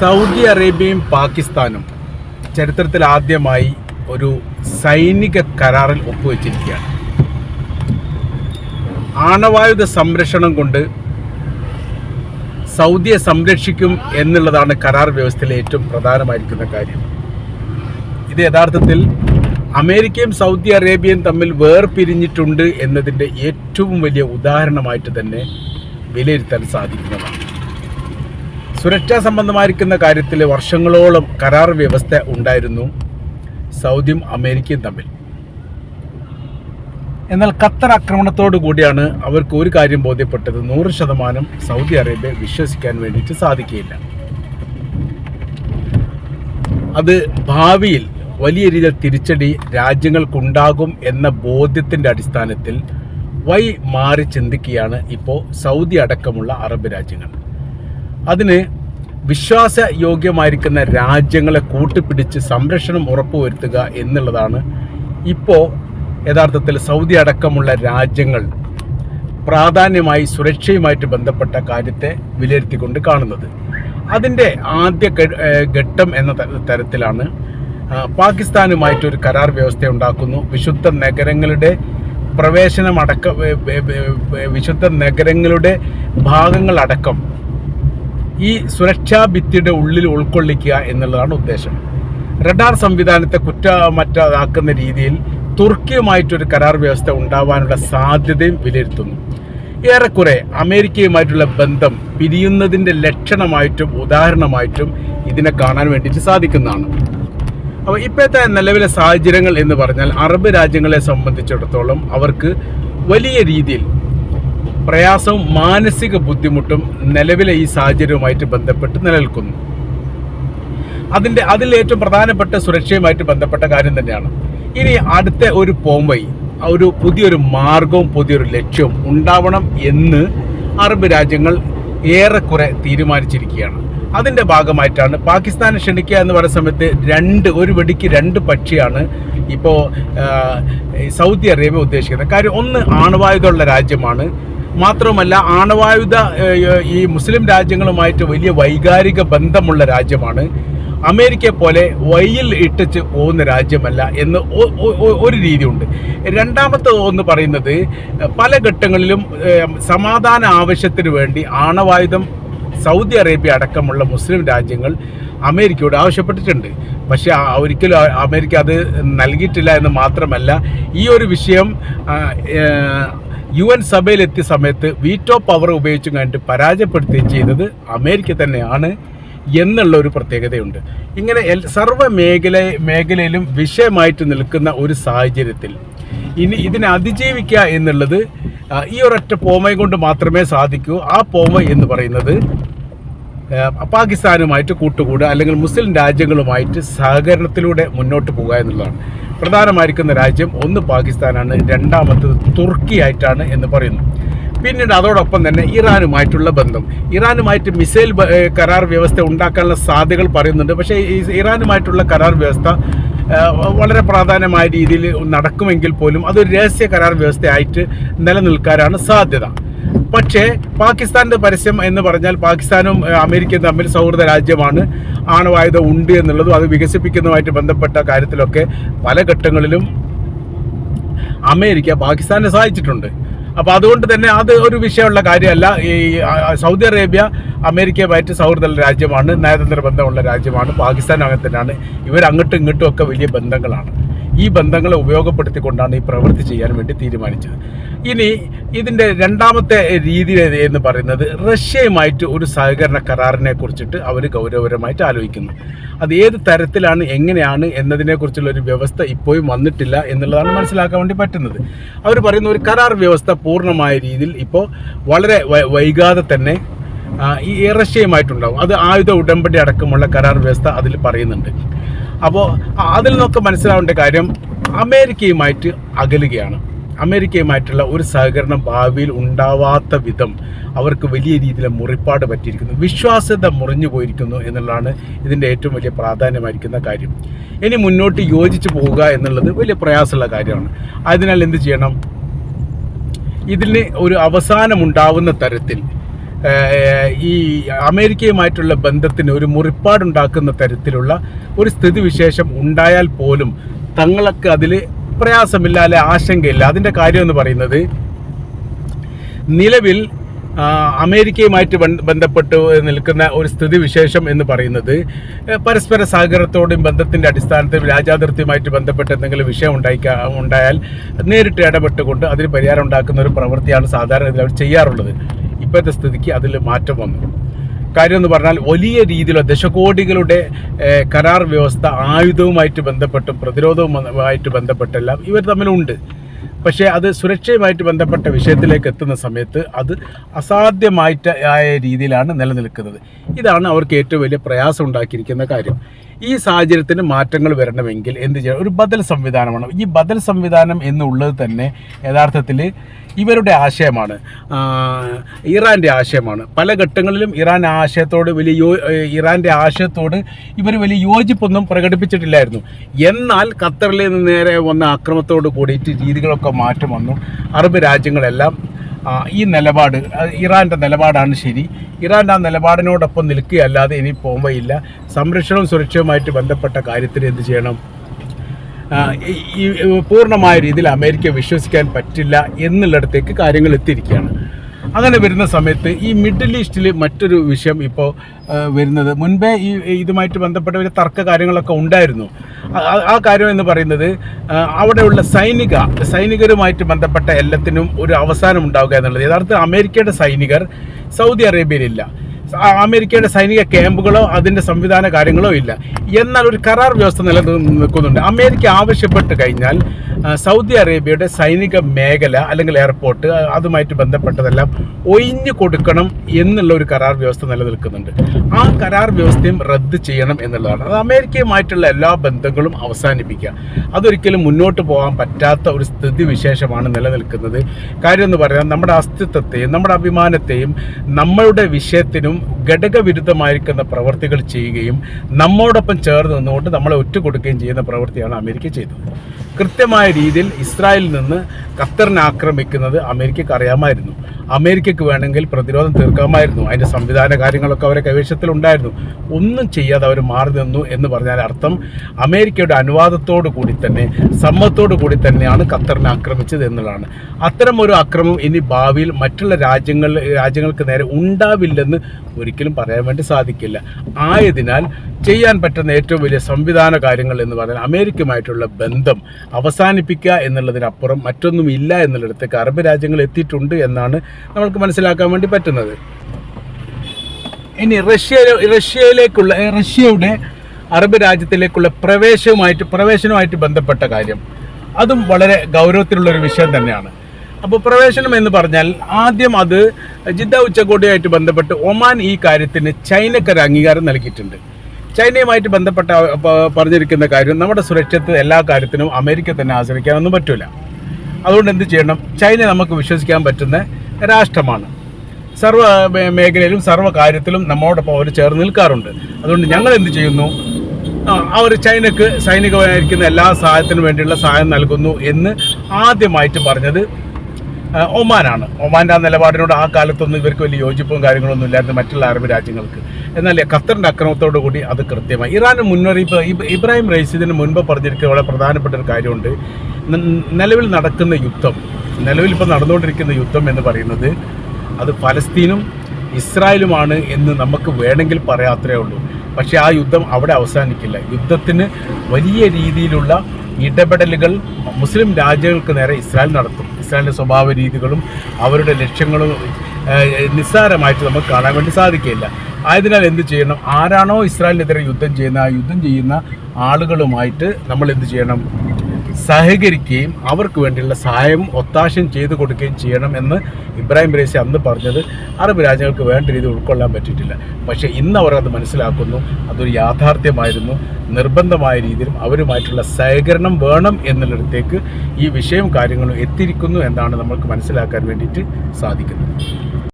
Saudi അറേബ്യയും പാകിസ്ഥാനും ചരിത്രത്തിൽ ആദ്യമായി ഒരു സൈനിക കരാറിൽ ഒപ്പുവെച്ചിരിക്കുകയാണ്. ആണവായുധ സംരക്ഷണം കൊണ്ട് സൗദിയെ സംരക്ഷിക്കും എന്നുള്ളതാണ് കരാർ വ്യവസ്ഥയിലെ ഏറ്റവും പ്രധാനമായിരിക്കുന്ന കാര്യം. ഇത് യഥാർത്ഥത്തിൽ അമേരിക്കയും സൗദി അറേബ്യയും തമ്മിൽ വേർപിരിഞ്ഞിട്ടുണ്ട് എന്നതിന്റെ ഏറ്റവും വലിയ ഉദാഹരണമായിട്ട് തന്നെ വിലയിരുത്താൻ സാധിക്കുന്നതാണ്. സുരക്ഷാ സംബന്ധമായിരിക്കുന്ന കാര്യത്തിൽ വർഷങ്ങളോളം കരാർ വ്യവസ്ഥ ഉണ്ടായിരുന്നു. സൗദിയും അമേരിക്കയും തമ്മിൽ. എന്നാൽ ഖത്തർ ആക്രമണത്തോടു കൂടിയാണ് അവർക്ക് ഒരു കാര്യം ബോധ്യപ്പെട്ടത്. നൂറ് ശതമാനം സൗദി അറേബ്യ വിശ്വസിക്കാൻ വേണ്ടിയിട്ട് സാധിക്കുകയില്ല. അത് ഭാവിയിൽ വലിയ രീതിയിൽ തിരിച്ചടി രാജ്യങ്ങൾക്കുണ്ടാകും എന്ന ബോധ്യത്തിന്റെ അടിസ്ഥാനത്തിൽ വൈ മാറി ചിന്തിക്കുകയാണ് ഇപ്പോൾ സൗദി അടക്കമുള്ള അറബ് രാജ്യങ്ങൾ. അതിന് വിശ്വാസയോഗ്യമായിരിക്കുന്ന രാജ്യങ്ങളെ കൂട്ടിപ്പിടിച്ച് സംരക്ഷണം ഉറപ്പുവരുത്തുക എന്നുള്ളതാണ് ഇപ്പോൾ യഥാർത്ഥത്തിൽ സൗദി അടക്കമുള്ള രാജ്യങ്ങൾ പ്രാധാന്യമായി സുരക്ഷയുമായിട്ട് ബന്ധപ്പെട്ട കാര്യത്തെ വിലയിരുത്തിക്കൊണ്ട് കാണുന്നത്. അതിന്റെ ആദ്യ ഘട്ടം എന്ന തരത്തിലാണ് പാകിസ്ഥാനുമായിട്ട് ഒരു കരാർ വ്യവസ്ഥ ഉണ്ടാക്കുന്നു വിശുദ്ധ നഗരങ്ങളുടെ പ്രവേശനമടക്കം വിശുദ്ധ നഗരങ്ങളുടെ ഭാഗങ്ങളടക്കം ഈ സുരക്ഷാ ഭിത്തിയുടെ ഉള്ളിൽ ഉൾക്കൊള്ളിക്കുക എന്നുള്ളതാണ് ഉദ്ദേശം. റഡാർ സംവിധാനത്തെ കുറ്റമറ്റാക്കുന്ന രീതിയിൽ തുർക്കിയുമായിട്ടൊരു കരാർ വ്യവസ്ഥ ഉണ്ടാവാനുള്ള സാധ്യതയും വിലയിരുത്തുന്നു. ഏറെക്കുറെ അമേരിക്കയുമായിട്ടുള്ള ബന്ധം പിരിയുന്നതിന്റെ ലക്ഷണമായിട്ടും ഉദാഹരണമായിട്ടും ഇതിനെ കാണാൻ വേണ്ടിയിട്ട് സാധിക്കുന്നതാണ്. അപ്പോൾ ഇപ്പോഴത്തെ നിലവിലെ സാഹചര്യങ്ങൾ എന്ന് പറഞ്ഞാൽ അറബ് രാജ്യങ്ങളെ സംബന്ധിച്ചിടത്തോളം അവർക്ക് വലിയ രീതിയിൽ പ്രയാസവും മാനസിക ബുദ്ധിമുട്ടും നിലവിലെ ഈ സാഹചര്യവുമായിട്ട് ബന്ധപ്പെട്ട് നിലനിൽക്കുന്നു. അതിന്റെ അതിൽ ഏറ്റവും പ്രധാനപ്പെട്ട സുരക്ഷയുമായിട്ട് ബന്ധപ്പെട്ട കാര്യം തന്നെയാണ്. ഇനി അടുത്ത ഒരു പോംവൈ ഒരു പുതിയൊരു മാർഗവും പുതിയൊരു ലക്ഷ്യവും ഉണ്ടാവണം എന്ന് അറബ് രാജ്യങ്ങൾ ഏറെക്കുറെ തീരുമാനിച്ചിരിക്കുകയാണ്. അതിന്റെ ഭാഗമായിട്ടാണ് പാകിസ്ഥാനെ ക്ഷണിക്കുക എന്ന് പറയുന്ന സമയത്ത് രണ്ട് ഒരു വെടിക്ക് രണ്ട് പക്ഷിയാണ് ഇപ്പോൾ സൗദി അറേബ്യ ഉദ്ദേശിക്കുന്നത്. കാര്യം ഒന്ന് ആണവായുധമുള്ള രാജ്യമാണ്. മാത്രവുമല്ല ആണവായുധ ഈ മുസ്ലിം രാജ്യങ്ങളുമായിട്ട് വലിയ വൈകാരിക ബന്ധമുള്ള രാജ്യമാണ്. അമേരിക്ക പോലെ വയ്യിൽ ഇട്ടിച്ച് പോകുന്ന രാജ്യമല്ല എന്ന് ഒരു രീതിയുണ്ട്. രണ്ടാമത്തെ എന്ന് പറയുന്നത് പല ഘട്ടങ്ങളിലും സമാധാന ആവശ്യത്തിന് വേണ്ടി ആണവായുധം സൗദി അറേബ്യ അടക്കമുള്ള മുസ്ലിം രാജ്യങ്ങൾ അമേരിക്കയോട് ആവശ്യപ്പെട്ടിട്ടുണ്ട്. പക്ഷേ ഒരിക്കലും അമേരിക്ക അത് നൽകിയിട്ടില്ല എന്ന് മാത്രമല്ല ഈ ഒരു വിഷയം യു എൻ സഭയിലെത്തിയ സമയത്ത് വീറ്റോ പവർ ഉപയോഗിച്ചും കണ്ടിട്ട് പരാജയപ്പെടുത്തുകയും ചെയ്തത് അമേരിക്ക തന്നെയാണ് എന്നുള്ള ഒരു പ്രത്യേകതയുണ്ട്. ഇങ്ങനെ സർവ മേഖല മേഖലയിലും വിഷയമായിട്ട് നിൽക്കുന്ന ഒരു സാഹചര്യത്തിൽ ഇനി ഇതിനെ അതിജീവിക്കുക എന്നുള്ളത് ഈ ഒരൊറ്റ പോമ കൊണ്ട് മാത്രമേ സാധിക്കൂ. ആ പോമ എന്ന് പറയുന്നത് പാകിസ്ഥാനുമായിട്ട് കൂട്ടുകൂടുക അല്ലെങ്കിൽ മുസ്ലിം രാജ്യങ്ങളുമായിട്ട് സഹകരണത്തിലൂടെ മുന്നോട്ട് പോകുക എന്നുള്ളതാണ്. പ്രധാനമായിരിക്കുന്ന രാജ്യം ഒന്ന് പാകിസ്ഥാനാണ് രണ്ടാമത്തത് തുർക്കി ആയിട്ടാണ് എന്ന് പറയുന്നു. പിന്നീട് അതോടൊപ്പം തന്നെ ഇറാനുമായിട്ടുള്ള ബന്ധം. ഇറാനുമായിട്ട് മിസൈൽ കരാർ വ്യവസ്ഥ ഉണ്ടാക്കാനുള്ള സാധ്യതകൾ പറയുന്നുണ്ട്. പക്ഷേ ഈ ഇറാനുമായിട്ടുള്ള കരാർ വ്യവസ്ഥ വളരെ പ്രാധാന്യമായ രീതിയിൽ നടക്കുമെങ്കിൽ പോലും അതൊരു രഹസ്യ കരാർ വ്യവസ്ഥയായിട്ട് നിലനിൽക്കാനാണ് സാധ്യത. പക്ഷേ പാകിസ്ഥാന്റെ പരസ്യം എന്ന് പറഞ്ഞാൽ പാകിസ്ഥാനും അമേരിക്കയും തമ്മിൽ സൗഹൃദ രാജ്യമാണ്. ആണവായുധം ഉണ്ട് എന്നുള്ളതും അത് വികസിപ്പിക്കുന്നതുമായിട്ട് ബന്ധപ്പെട്ട കാര്യത്തിലൊക്കെ പല ഘട്ടങ്ങളിലും അമേരിക്ക പാകിസ്ഥാനെ സഹായിച്ചിട്ടുണ്ട്. അപ്പോൾ അതുകൊണ്ട് തന്നെ അത് ഒരു വിഷയമുള്ള കാര്യമല്ല. ഈ സൗദി അറേബ്യ അമേരിക്കയുമായിട്ട് സൗഹൃദ രാജ്യമാണ് നയതന്ത്ര ബന്ധമുള്ള രാജ്യമാണ് പാകിസ്ഥാൻ അങ്ങനെ തന്നെയാണ്. ഇവർ അങ്ങോട്ടും ഇങ്ങോട്ടും ഒക്കെ വലിയ ബന്ധങ്ങളാണ്. ഈ ബന്ധങ്ങളെ ഉപയോഗപ്പെടുത്തിക്കൊണ്ടാണ് ഈ പ്രവൃത്തി ചെയ്യാൻ വേണ്ടി തീരുമാനിച്ചത്. ഇനി ഇതിന്റെ രണ്ടാമത്തെ രീതി എന്ന് പറയുന്നത് റഷ്യയുമായിട്ട് ഒരു സഹകരണ കരാറിനെ കുറിച്ചിട്ട് അവർ ഗൗരവപരമായിട്ട് ആലോചിക്കുന്നു. അത് ഏത് തരത്തിലാണ് എങ്ങനെയാണ് എന്നതിനെക്കുറിച്ചുള്ള ഒരു വ്യവസ്ഥ ഇപ്പോഴും വന്നിട്ടില്ല എന്നുള്ളതാണ് മനസ്സിലാക്കാൻ വേണ്ടി പറ്റുന്നത്. അവർ പറയുന്ന ഒരു കരാർ വ്യവസ്ഥ പൂർണമായ രീതിയിൽ ഇപ്പോൾ വളരെ വൈകാതെ തന്നെ ഈ റഷ്യയുമായിട്ടുണ്ടാവും അത് ആയുധ ഉടമ്പടി അടക്കമുള്ള കരാർ വ്യവസ്ഥ അതിൽ പറയുന്നുണ്ട്. അപ്പോൾ അതിൽ നിന്നൊക്കെ മനസ്സിലാവേണ്ട കാര്യം അമേരിക്കയുമായിട്ട് അകലുകയാണ്. അമേരിക്കയുമായിട്ടുള്ള ഒരു സഹകരണം ഭാവിയിൽ ഉണ്ടാവാത്ത വിധം അവർക്ക് വലിയ രീതിയിലെ മുറിപ്പാട് പറ്റിയിരിക്കുന്നു. വിശ്വാസ്യത മുറിഞ്ഞു പോയിരിക്കുന്നു എന്നുള്ളതാണ് ഇതിന്റെ ഏറ്റവും വലിയ പ്രാധാന്യമായിരിക്കുന്ന കാര്യം. ഇനി മുന്നോട്ട് യോജിച്ച് പോവുക എന്നുള്ളത് വലിയ പ്രയാസമുള്ള കാര്യമാണ്. അതിനാൽ എന്ത് ചെയ്യണം? ഇതിന് ഒരു അവസാനമുണ്ടാവുന്ന തരത്തിൽ ഈ അമേരിക്കയുമായിട്ടുള്ള ബന്ധത്തിന് ഒരു മുറിപ്പാടുണ്ടാക്കുന്ന തരത്തിലുള്ള ഒരു സ്ഥിതിവിശേഷം ഉണ്ടായാൽ പോലും തങ്ങൾക്ക് അതിൽ പ്രയാസമില്ല അല്ലെ ആശങ്കയില്ല. അതിന്റെ കാര്യം എന്ന് പറയുന്നത് നിലവിൽ അമേരിക്കയുമായിട്ട് ബന്ധപ്പെട്ട് നിൽക്കുന്ന ഒരു സ്ഥിതിവിശേഷം എന്ന് പറയുന്നത് പരസ്പര സഹകരണത്തോടും ബന്ധത്തിന്റെ അടിസ്ഥാനത്തിൽ രാജാതിർത്തിയുമായിട്ട് ബന്ധപ്പെട്ട് എന്തെങ്കിലും വിഷയം ഉണ്ടായിക്കാ ഉണ്ടായാൽ നേരിട്ട് ഇടപെട്ടുകൊണ്ട് അതിന് പരിഹാരം ഉണ്ടാക്കുന്ന ഒരു പ്രവൃത്തിയാണ് സാധാരണ അവർ ചെയ്യാറുള്ളത്. ഇപ്പോഴത്തെ സ്ഥിതിക്ക് അതിൽ മാറ്റം വന്നു. കാര്യം എന്ന് പറഞ്ഞാൽ വലിയ രീതിയിലോ ദശകോടികളുടെ കരാർ വ്യവസ്ഥ ആയുധവുമായിട്ട് ബന്ധപ്പെട്ടും പ്രതിരോധവുമായിട്ട് ബന്ധപ്പെട്ടെല്ലാം ഇവർ തമ്മിലുണ്ട്. പക്ഷേ അത് സുരക്ഷയുമായിട്ട് ബന്ധപ്പെട്ട വിഷയത്തിലേക്ക് എത്തുന്ന സമയത്ത് അത് അസാധ്യമായിട്ട് ആയ രീതിയിലാണ് നിലനിൽക്കുന്നത്. ഇതാണ് അവർക്ക് ഏറ്റവും വലിയ പ്രയാസം ഉണ്ടാക്കിയിരിക്കുന്ന കാര്യം. ഈ സാഹചര്യത്തിന് മാറ്റങ്ങൾ വരണമെങ്കിൽ എന്ത് ചെയ്യണം? ഒരു ബദൽ സംവിധാനമാണ്. ഈ ബദൽ സംവിധാനം എന്നുള്ളത് തന്നെ യഥാർത്ഥത്തിൽ ഇവരുടെ ആശയമാണ്. ഇറാന്റെ ആശയമാണ്. പല ഘട്ടങ്ങളിലും ഇറാൻ ആശയത്തോട് വലിയ യോ ഇറാന്റെ ആശയത്തോട് ഇവർ വലിയ യോജിപ്പൊന്നും പ്രകടിപ്പിച്ചിട്ടില്ലായിരുന്നു. എന്നാൽ ഖത്തറിൽ നിന്ന് നേരെ വന്ന ആക്രമത്തോട് കൂടിയിട്ട് രീതികളൊക്കെ മാറ്റം വന്നു. അറബ് രാജ്യങ്ങളെല്ലാം ഈ നിലപാട് ഇറാന്റെ നിലപാടാണ് ശരി. ഇറാൻ ആ നിലപാടിനോടൊപ്പം നിൽക്കുകയല്ലാതെ ഇനി പോകുമ്പോയില്ല സംരക്ഷണവും സുരക്ഷയുമായിട്ട് ബന്ധപ്പെട്ട കാര്യത്തിന് എന്ത് ചെയ്യണം? ഈ പൂർണമായ രീതിയിൽ അമേരിക്ക വിശ്വസിക്കാൻ പറ്റില്ല എന്നുള്ളിടത്തേക്ക് കാര്യങ്ങൾ എത്തിയിരിക്കുകയാണ്. അങ്ങനെ വരുന്ന സമയത്ത് ഈ മിഡിൽ ഈസ്റ്റിൽ മറ്റൊരു വിഷയം ഇപ്പോൾ വരുന്നത്. മുൻപേ ഈ ഇതുമായിട്ട് ബന്ധപ്പെട്ട ഒരു തർക്ക കാര്യങ്ങളൊക്കെ ഉണ്ടായിരുന്നു. ആ- കാര്യം എന്ന് പറയുന്നത് അവിടെയുള്ള സൈനിക സൈനികരുമായിട്ട് ബന്ധപ്പെട്ട എല്ലാത്തിനും ഒരു അവസാനം ഉണ്ടാവുക എന്നുള്ളത്. യഥാർത്ഥത്തിൽ അമേരിക്കയുടെ സൈനികർ സൗദി അറേബ്യയിലില്ല. അമേരിക്കയുടെ സൈനിക ക്യാമ്പുകളോ അതിന്റെ സംവിധാന കാര്യങ്ങളോ ഇല്ല. എന്നാൽ ഒരു കരാർ വ്യവസ്ഥ നിലനിൽക്കുന്നുണ്ട്. അമേരിക്ക ആവശ്യപ്പെട്ട് കഴിഞ്ഞാൽ സൗദി അറേബ്യയുടെ സൈനിക മേഖല അല്ലെങ്കിൽ എയർപോർട്ട് അതുമായിട്ട് ബന്ധപ്പെട്ടതെല്ലാം ഒഴിഞ്ഞു കൊടുക്കണം എന്നുള്ള ഒരു കരാർ വ്യവസ്ഥ നിലനിൽക്കുന്നുണ്ട്. ആ കരാർ വ്യവസ്ഥയും റദ്ദ് ചെയ്യണം എന്നുള്ളതാണ്. അത് അമേരിക്കയുമായിട്ടുള്ള എല്ലാ ബന്ധങ്ങളും അവസാനിപ്പിക്കുക. അതൊരിക്കലും മുന്നോട്ട് പോകാൻ പറ്റാത്ത ഒരു സ്ഥിതി വിശേഷമാണ് നിലനിൽക്കുന്നത്. കാര്യം എന്ന് പറയാൻ നമ്മുടെ അസ്തിത്വത്തെയും നമ്മുടെ അഭിമാനത്തെയും നമ്മളുടെ വിഷയത്തിനും ഘടകവിരുദ്ധമായിരിക്കുന്ന പ്രവർത്തികൾ ചെയ്യുകയും നമ്മോടൊപ്പം ചേർന്ന് നിന്നുകൊണ്ട് നമ്മളെ ഒറ്റ കൊടുക്കുകയും ചെയ്യുന്ന പ്രവൃത്തിയാണ് അമേരിക്ക ചെയ്തത്. കൃത്യമായ രീതിയിൽ ഇസ്രായേലിൽ നിന്ന് ഖത്തറിനെ ആക്രമിക്കുന്നത് അമേരിക്കക്ക് അറിയാമായിരുന്നു. അമേരിക്കക്ക് വേണമെങ്കിൽ പ്രതിരോധം തീർക്കാമായിരുന്നു. അതിന്റെ സംവിധാന കാര്യങ്ങളൊക്കെ അവരെ കൈവശത്തിലുണ്ടായിരുന്നു ഒന്നും ചെയ്യാതെ അവർ മാറി നിന്നു എന്ന് പറഞ്ഞാൽ അർത്ഥം അമേരിക്കയുടെ അനുവാദത്തോടു കൂടി തന്നെ സമ്മതത്തോടു കൂടി തന്നെയാണ് ഖത്തറിനെ ആക്രമിച്ചത് എന്നുള്ളതാണ്. അത്തരം ഒരു അക്രമം ഇനി ഭാവിയിൽ മറ്റുള്ള രാജ്യങ്ങൾ രാജ്യങ്ങൾക്ക് നേരെ ഉണ്ടാവില്ലെന്ന് ഒരിക്കലും പറയാൻ വേണ്ടി സാധിക്കില്ല. ആയതിനാൽ ചെയ്യാൻ പറ്റുന്ന ഏറ്റവും വലിയ സംവിധാന കാര്യങ്ങൾ എന്ന് പറഞ്ഞാൽ അമേരിക്കയുമായിട്ടുള്ള ബന്ധം അവസാനിപ്പിക്കുക എന്നുള്ളതിനപ്പുറം മറ്റൊന്നും ഇല്ല എന്നുള്ളിടത്തേക്ക് അറബ് രാജ്യങ്ങൾ എത്തിയിട്ടുണ്ട് എന്നാണ് നമ്മൾക്ക് മനസ്സിലാക്കാൻ വേണ്ടി പറ്റുന്നത്. ഇനി റഷ്യ റഷ്യയിലേക്കുള്ള റഷ്യയുടെ അറബ് രാജ്യത്തിലേക്കുള്ള പ്രവേശവുമായിട്ട് പ്രവേശനവുമായിട്ട് ബന്ധപ്പെട്ട കാര്യം. അതും വളരെ ഗൗരവത്തിലുള്ള ഒരു വിഷയം തന്നെയാണ്. അപ്പോൾ പ്രവേശനം എന്ന് പറഞ്ഞാൽ ആദ്യം അത് ജിദ്ദ ഉച്ചകോടിയായിട്ട് ബന്ധപ്പെട്ട് ഒമാൻ ഈ കാര്യത്തിന് ചൈനക്കൊരു അംഗീകാരം നൽകിയിട്ടുണ്ട്. ചൈനയുമായിട്ട് ബന്ധപ്പെട്ട പറഞ്ഞിരിക്കുന്ന കാര്യം നമ്മുടെ സുരക്ഷിത എല്ലാ കാര്യത്തിനും അമേരിക്ക തന്നെ ആശ്രയിക്കാനൊന്നും പറ്റില്ല അതുകൊണ്ട് എന്ത് ചെയ്യണം? ചൈന നമുക്ക് വിശ്വസിക്കാൻ പറ്റുന്ന രാഷ്ട്രമാണ്. സർവ മേഖലയിലും സർവ കാര്യത്തിലും നമ്മോടൊപ്പം അവർ ചേർന്ന് നിൽക്കാറുണ്ട്. അതുകൊണ്ട് ഞങ്ങൾ എന്ത് ചെയ്യുന്നു? അവർ ചൈനക്ക് സൈനികമായിരിക്കുന്ന എല്ലാ സഹായത്തിനും വേണ്ടിയുള്ള സഹായം നൽകുന്നു എന്ന് ആദ്യമായിട്ട് പറഞ്ഞത് ഒമാനാണ്. ഒമാന്റെ ആ നിലപാടിനോട് ആ കാലത്തൊന്നും ഇവർക്ക് വലിയ യോജിപ്പും കാര്യങ്ങളൊന്നും ഇല്ലായിരുന്നു മറ്റുള്ള അറബ് രാജ്യങ്ങൾക്ക്. എന്നാൽ ഖത്തറിന്റെ അക്രമത്തോടു കൂടി അത് കൃത്യമായി. ഇറാന് മുന്നറിയിപ്പ് ഇബ് ഇബ്രാഹിം റൈസ് ഇതിന് മുൻപ് പറഞ്ഞിരിക്കുന്ന വളരെ പ്രധാനപ്പെട്ട ഒരു കാര്യമുണ്ട്. നിലവിൽ നടക്കുന്ന യുദ്ധം നിലവിൽ ഇപ്പോൾ നടന്നുകൊണ്ടിരിക്കുന്ന യുദ്ധം എന്ന് പറയുന്നത് അത് ഫലസ്തീനും ഇസ്രായേലുമാണ് എന്ന് നമുക്ക് വേണമെങ്കിൽ പറയാത്രേ ഉള്ളൂ. പക്ഷേ ആ യുദ്ധം അവിടെ അവസാനിക്കില്ല. യുദ്ധത്തിന് വലിയ രീതിയിലുള്ള ഇടപെടലുകൾ മുസ്ലിം രാജ്യങ്ങൾക്ക് നേരെ ഇസ്രായേൽ നടത്തും. ഇസ്രായേലിന്റെ സ്വഭാവ രീതികളും അവരുടെ ലക്ഷ്യങ്ങളും നിസ്സാരമായിട്ട് നമുക്ക് കാണാൻ വേണ്ടി സാധിക്കില്ല ആയതിനാൽ എന്ത് ചെയ്യണം? ആരാണോ ഇസ്രായേലിനെതിരെ യുദ്ധം ചെയ്യുന്ന ആ യുദ്ധം ചെയ്യുന്ന ആളുകളുമായിട്ട് നമ്മൾ എന്ത് ചെയ്യണം? സഹകരിക്കുകയും അവർക്ക് വേണ്ടിയുള്ള സഹായം ഒത്താശയും ചെയ്തു കൊടുക്കുകയും ചെയ്യണം എന്ന് ഇബ്രാഹിം റേസി അന്ന് പറഞ്ഞത്. അറബ് രാജ്യങ്ങൾക്ക് വേണ്ട രീതിയിൽ ഉൾക്കൊള്ളാൻ പറ്റിയിട്ടില്ല. പക്ഷേ ഇന്ന് അവർ അത് മനസ്സിലാക്കുന്നു. അതൊരു യാഥാർത്ഥ്യമായിരുന്നു. നിർബന്ധമായ രീതിയിലും അവരുമായിട്ടുള്ള സഹകരണം വേണം എന്നുള്ളിടത്തേക്ക് ഈ വിഷയം കാര്യങ്ങളും എത്തിയിരിക്കുന്നു എന്നാണ് നമ്മൾക്ക് മനസ്സിലാക്കാൻ വേണ്ടിയിട്ട് സാധിക്കുന്നത്.